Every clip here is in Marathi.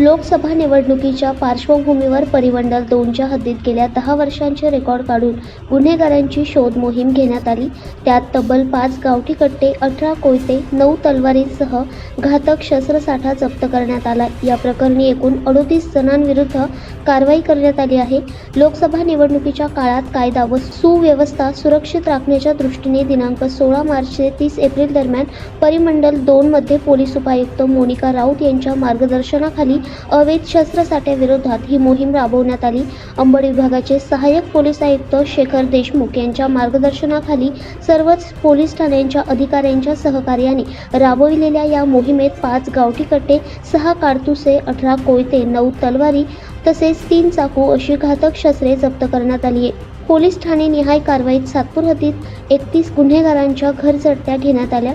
लोकसभा निवडणुकीच्या पार्श्वभूमीवर परिमंडल दोनच्या हद्दीत गेल्या दहा वर्षांचे रेकॉर्ड काढून गुन्हेगारांची शोध मोहीम घेण्यात आली. त्यात तब्बल पाच गावठी कट्टे अठरा कोयते नऊ तलवारींसह घातक शस्त्रसाठा जप्त करण्यात आला. या प्रकरणी एकूण अडोतीस जणांविरुद्ध कारवाई करण्यात आली आहे. लोकसभा निवडणुकीच्या काळात कायदा व सुव्यवस्था सुरक्षित राखण्याच्या दृष्टीने दिनांक सोळा मार्च ते तीस एप्रिल दरम्यान परिमंडल दोनमध्ये पोलीस उपायुक्त मोनिका राऊत यांच्या मार्गदर्शनाखाली अवैध शस्त्रसाठ्याविरोधात ही मोहीम राबवण्यात आली. अंबड विभागाचे सहाय्यक पोलीस आयुक्त शेखर देशमुख यांच्या मार्गदर्शनाखाली सर्वच पोलीस ठाण्यांच्या अधिकाऱ्यांच्या सहकार्याने राबविलेल्या या मोहिमेत पाच गावठी कट्टे सहा कारतुसे अठरा कोयते नऊ तलवारी तसेच तीन चाकू अशी घातक शस्त्रे जप्त करण्यात आली आहे पोलीस ठाणे निहाय कारवाईत सातपूर हद्दीत एकतीस गुन्हेगारांच्या घरचडत्या घेण्यात आल्या.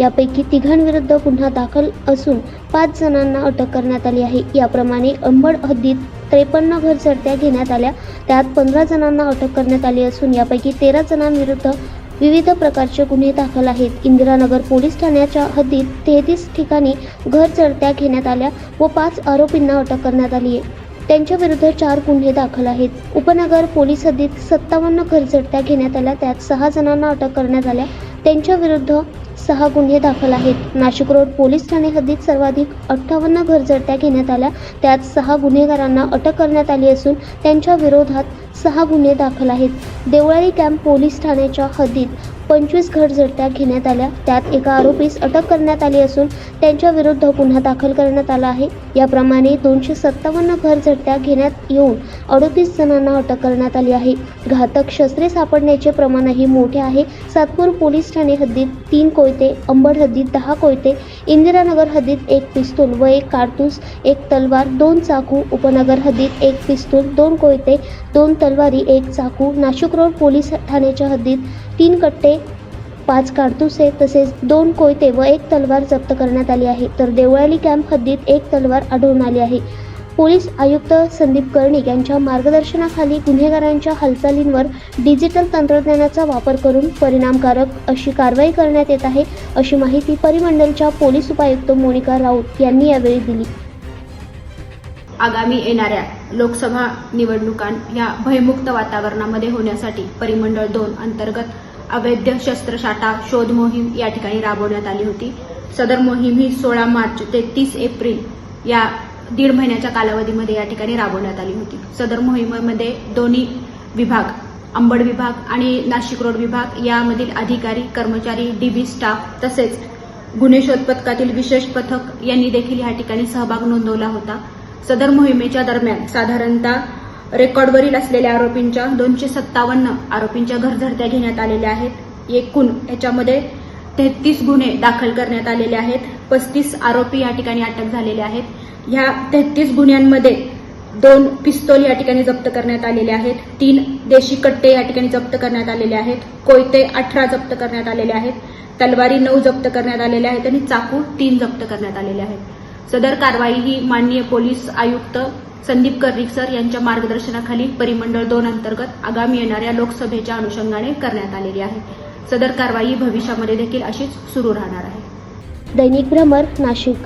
यापैकी तिघांविरुद्ध गुन्हा दाखल असून पाच जणांना अटक करण्यात आली आहे. याप्रमाणे अंबड हद्दीत त्रेपन्न घरचडत्या घेण्यात आल्या. त्यात पंधरा जणांना अटक करण्यात आली असून यापैकी तेरा जणांविरुद्ध विविध प्रकारचे गुन्हे दाखल आहेत. इंदिरानगर पोलीस ठाण्याच्या हद्दीत तेहतीस ठिकाणी घर चढत्या घेण्यात आल्या व पाच आरोपींना अटक करण्यात आली आहे. त्यांच्या विरुद्ध चार गुन्हे दाखल आहेत. उपनगर पोलीस हद्दीत सत्तावन्न घर चढत्या घेण्यात आल्या. त्यात सहा जणांना अटक करण्यात आल्या. त्यांच्या विरुद्ध सहा गुन्हे दाखल आहेत. नाशिक रोड पोलीस ठाणे हद्दीत सर्वाधिक अठ्ठावन्न घरजडत्या घेण्यात आल्या. त्यात सहा गुन्हेगारांना अटक करण्यात आली असून त्यांच्या विरोधात सहा गुन्हे दाखल आहेत. देवळाली कॅम्प पोलीस ठाण्याच्या हद्दीत पंचवीस घरचडत्या घेण्यात आल्या. त्यात एका आरोपीस अटक करण्यात आली असून त्यांच्या विरुद्ध गुन्हा दाखल करण्यात आला आहे. याप्रमाणे दोनशे सत्तावन्न घर झडत्या घेण्यात येऊन अडोतीस जणांना अटक करण्यात आली आहे. घातक शस्त्रे सापडण्याचे प्रमाणही मोठे आहे. सातपूर पोलीस ठाणे हद्दीत तीन कोयते अंबड हद्दीत दहा कोयते इंदिरानगर हद्दीत एक पिस्तूल व एक कारतूस एक तलवार दोन चाकू उपनगर हद्दीत एक पिस्तूल दोन कोयते दोन तलवारी एक चाकू नाशिक रोड पोलीस ठाण्याच्या हद्दीत तीन कट्टे पाच काडतुसे तसेच दोन कोयते व एक तलवार जप्त करण्यात आली आहे. तर देवळाली कॅम्प हद्दीत एक तलवार आढळून आली आहे. पोलीस आयुक्त संदीप कर्णिक यांच्या मार्गदर्शनाखाली गुन्हेगारांच्या हालचालींवर डिजिटल तंत्रज्ञानाचा वापर करून परिणामकारक अशी कारवाई करण्यात येत आहे अशी माहिती परिमंडलच्या पोलीस उपायुक्त मोनिका राऊत यांनी यावेळी दिली. आगामी येणाऱ्या लोकसभा निवडणुका या भयमुक्त वातावरणामध्ये होण्यासाठी परिमंडळ दोन अंतर्गत अवैध शस्त्रसाठा शोध मोहीम या ठिकाणी राबवण्यात आली होती. सदर मोहीम ही सोळा मार्च ते तीस एप्रिल या दीड महिन्याच्या कालावधीमध्ये या ठिकाणी राबवण्यात आली होती. सदर मोहिमेमध्ये दोन्ही विभाग अंबड विभाग आणि नाशिक रोड विभाग यामधील अधिकारी कर्मचारी डीबी स्टाफ तसेच गुन्हे शोध पथकातील विशेष पथक यांनी देखील या ठिकाणी सहभाग नोंदवला होता. सदर मोहिमेच्या दरम्यान साधारणतः रेकॉर्डवरील असलेल्या आरोपींच्या दोनशे सत्तावन्न आरोपींच्या घरझडत्या घेण्यात आलेल्या आहेत. एकूण याच्यामध्ये तेहतीस गुन्हे दाखल करण्यात आलेले आहेत. पस्तीस आरोपी या ठिकाणी अटक झालेले आहेत. ह्या तेहतीस गुन्ह्यांमध्ये दोन पिस्तोल या ठिकाणी जप्त करण्यात आलेले आहेत. तीन देशी कट्टे या ठिकाणी जप्त करण्यात आलेले आहेत. कोयते अठरा जप्त करण्यात आलेले आहेत. तलवारी नऊ जप्त करण्यात आलेल्या आहेत आणि चाकू तीन जप्त करण्यात आलेले आहेत. सदर कारवाई ही माननीय पोलीस आयुक्त संदीप कर्णिक सर यांच्या मार्गदर्शनाखाली परिमंडळ दोन अंतर्गत आगामी येणाऱ्या लोकसभेच्या अनुषंगाने करण्यात आलेली आहे. सदर कारवाई भविष्यामध्ये देखील अशीच सुरू राहणार आहे. दैनिक भ्रमर नाशिक.